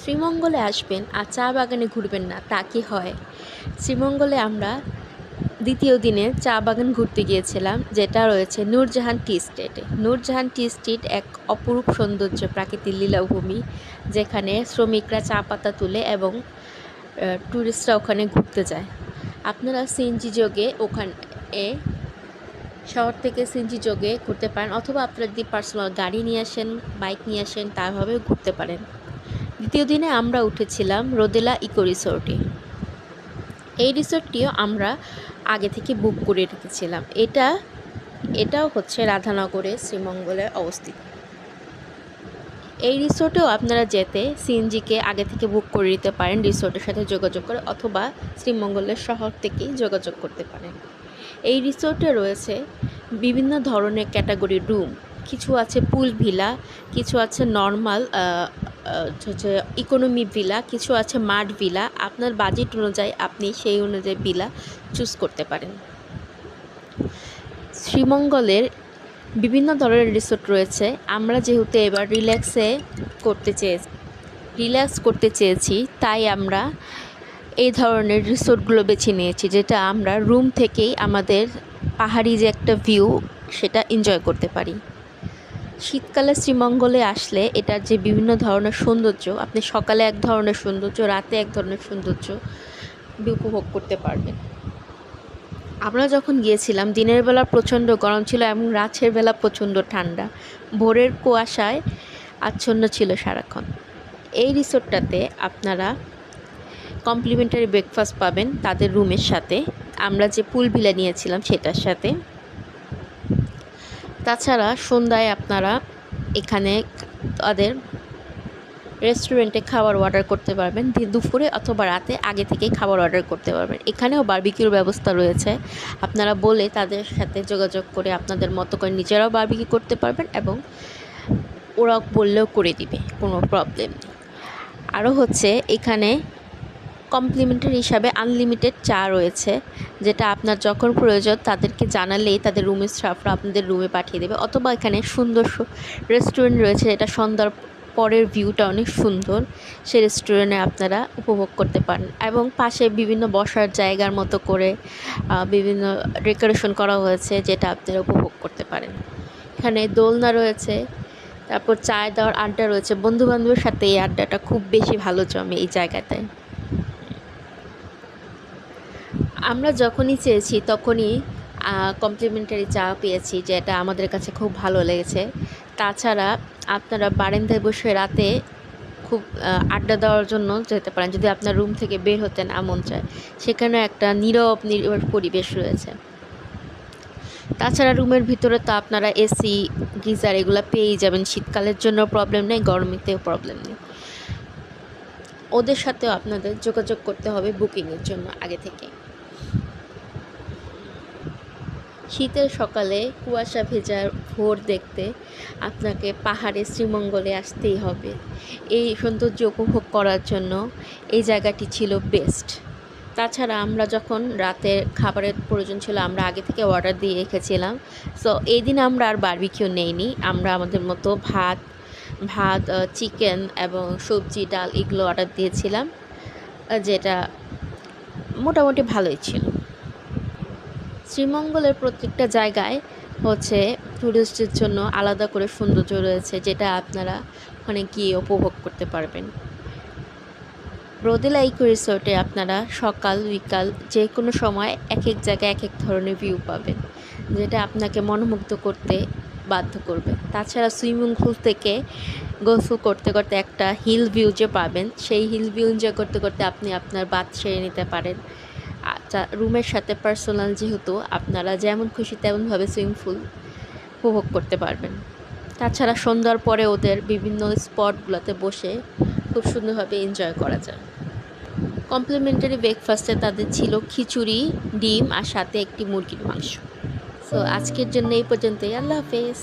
শ্রীমঙ্গলে আসবেন আর চা বাগানে ঘুরবেন না, তা কি হয়? শ্রীমঙ্গলে আমরা দ্বিতীয় দিনে চা বাগান ঘুরতে গিয়েছিলাম, যেটা রয়েছে নূরজাহান টি স্টেটে নূরজাহান টি স্টেট এক অপরূপ সৌন্দর্য, প্রাকৃতিক লীলাভূমি, যেখানে শ্রমিকরা চা পাতা তুলে এবং ট্যুরিস্টরা ওখানে ঘুরতে যায়। আপনারা সিএনজি যোগে ওখানে শহর থেকে সিএনজি যোগে ঘুরতে পারেন, অথবা আপনারা যদি পার্সোনাল গাড়ি নিয়ে আসেন বাইক নিয়ে আসেন তাভাবেও ঘুরতে পারেন। দ্বিতীয় দিনে আমরা উঠেছিলাম রোদেলা ইকো রিসোর্টে। এই রিসোর্টটিও আমরা আগে থেকে বুক করে রেখেছিলাম। এটা, এটাও হচ্ছে রাধানগরে শ্রীমঙ্গলে অবস্থিত। এই রিসোর্টেও আপনারা যেতে সিএনজিকে আগে থেকে বুক করে নিতে পারেন রিসোর্টের সাথে যোগাযোগ করে অথবা শ্রীমঙ্গলের শহর থেকেই যোগাযোগ করতে পারেন। এই রিসোর্টে রয়েছে বিভিন্ন ধরনের ক্যাটাগরি রুম। কিছু আছে পুল ভিলা, কিছু আছে নর্মাল হচ্ছে ইকোনমি ভিলা কিছু আছে মাঠ ভিলা আপনার বাজেট অনুযায়ী আপনি সেই অনুযায়ী ভিলা চুজ করতে পারেন। শ্রীমঙ্গলের বিভিন্ন ধরনের রিসোর্ট রয়েছে। আমরা যেহেতু এবার রিল্যাক্সে করতে চেয়েছি রিল্যাক্স করতে চেয়েছি, তাই আমরা এই ধরনের রিসোর্টগুলো বেছে নিয়েছি, যেটা আমরা রুম থেকেই আমাদের পাহাড়ি যে একটা ভিউ সেটা এনজয় করতে পারি। শীতকালে শ্রীমঙ্গলে আসলে এটার যে বিভিন্ন ধরনের সৌন্দর্য, আপনি সকালে এক ধরনের সৌন্দর্য, রাতে এক ধরনের সৌন্দর্য উপভোগ করতে পারবেন। আমরা যখন গিয়েছিলাম, দিনের বেলা প্রচণ্ড গরম ছিল এবং রাতের বেলা প্রচণ্ড ঠান্ডা। ভোরের কুয়াশায় আচ্ছন্ন ছিল সারাক্ষণ। এই রিসোর্টটাতে আপনারা কমপ্লিমেন্টারি ব্রেকফাস্ট পাবেন তাদের রুমের সাথে। আমরা যে পুল ভিলা নিয়েছিলাম, সেটার সাথে। তাছাড়া সন্ধ্যায় আপনারা এখানে তাদের রেস্টুরেন্টে খাবার অর্ডার করতে পারবেন। দুপুরে অথবা রাতে আগে থেকেই খাবার অর্ডার করতে পারবেন। এখানেও বার্বিকিউর ব্যবস্থা রয়েছে। আপনারা বলে তাদের সাথে যোগাযোগ করে আপনাদের মতো করে নিজেরাও বার্বিকিউ করতে পারবেন এবং ওরা বললেও করে দিবে, কোনো প্রবলেম নেই। আরও হচ্ছে এখানে কমপ্লিমেন্টারি হিসাবে আনলিমিটেড চা রয়েছে, যেটা আপনার যখন প্রয়োজন তাদেরকে জানালেই তাদের রুমের স্টাফরা আপনাদের রুমে পাঠিয়ে দেবে। অথবা এখানে সুন্দর রেস্টুরেন্ট রয়েছে, যেটা সন্ধ্যার পরের ভিউটা অনেক সুন্দর সে রেস্টুরেন্টে আপনারা উপভোগ করতে পারেন। এবং পাশে বিভিন্ন বসার জায়গার মতো করে বিভিন্ন ডেকোরেশন করা হয়েছে, যেটা আপনারা উপভোগ করতে পারেন। এখানে দোলনা রয়েছে, তারপর চায় দেওয়ার আড্ডা রয়েছে। বন্ধুবান্ধবের সাথে এই আড্ডাটা খুব বেশি ভালো জমে এই জায়গাটায়। আমরা যখনই চেয়েছি তখনই কমপ্লিমেন্টারি চা পেয়েছি, যেটা আমাদের কাছে খুব ভালো লেগেছে। তাছাড়া আপনারা বারান্দায় বসে রাতে খুব আড্ডা দেওয়ার জন্য যেতে পারেন। যদি আপনার রুম থেকে বের হতেন এমন চায়, সেখানে একটা নীরব নীরব পরিবেশ রয়েছে। তাছাড়া রুমের ভিতরে তো আপনারা এসি গিজার এগুলো পেয়েই যাবেন। শীতকালের জন্য প্রবলেম নেই, গরমেতেও প্রবলেম নেই। ওদের সাথেও আপনাদের যোগাযোগ করতে হবে বুকিংয়ের জন্য আগে থেকে। শীতের সকালে কুয়াশা ভেজার ভোর দেখতে আপনাকে পাহাড়ে শ্রীমঙ্গলে আসতেই হবে। এই সৌন্দর্য উপভোগ করার জন্য এই জায়গাটি ছিল বেস্ট তাছাড়া আমরা যখন রাতে খাবারের প্রয়োজন ছিল, আমরা আগে থেকে অর্ডার দিয়ে রেখেছিলাম। সো এই দিন আমরা আর বারবিকিউ নেইনি। আমরা আমাদের মতো ভাত ভাত চিকেন এবং সবজি, ডাল এগুলো অর্ডার দিয়েছিলাম যেটা মোটামুটি ভালোই ছিল। শ্রীমঙ্গলের প্রত্যেকটা জায়গায় হচ্ছে টুরিস্টের জন্য আলাদা করে সৌন্দর্য রয়েছে, যেটা আপনারা ওখানে গিয়ে উপভোগ করতে পারবেন। রোদেলা ইকো রিসোর্টে আপনারা সকাল, বিকাল যে কোনো সময় এক এক জায়গায় এক এক ধরনের ভিউ পাবেন, যেটা আপনাকে মনোমুগ্ধ করতে বাধ্য করবে। তাছাড়া সুইমিং পুল থেকে গোসল করতে করতে একটা হিল ভিউ যে পাবেন, সেই হিল ভিউ এনজয় করতে করতে আপনি আপনার বাদ সেরে নিতে পারেন। রুমের সাথে পার্সোনাল যেহেতু, আপনারা যেমন খুশি তেমনভাবে সুইমিং পুল উপভোগ করতে পারবেন। তাছাড়া সন্ধ্যার পরে ওদের বিভিন্ন স্পটগুলোতে বসে খুব সুন্দরভাবে এনজয় করা যায়। কমপ্লিমেন্টারি ব্রেকফাস্টে তাদের ছিল খিচুড়ি, ডিম আর সাথে একটি মুরগির মাংস। সো আজকের জন্য এই পর্যন্তই। আল্লাহ হাফেজ।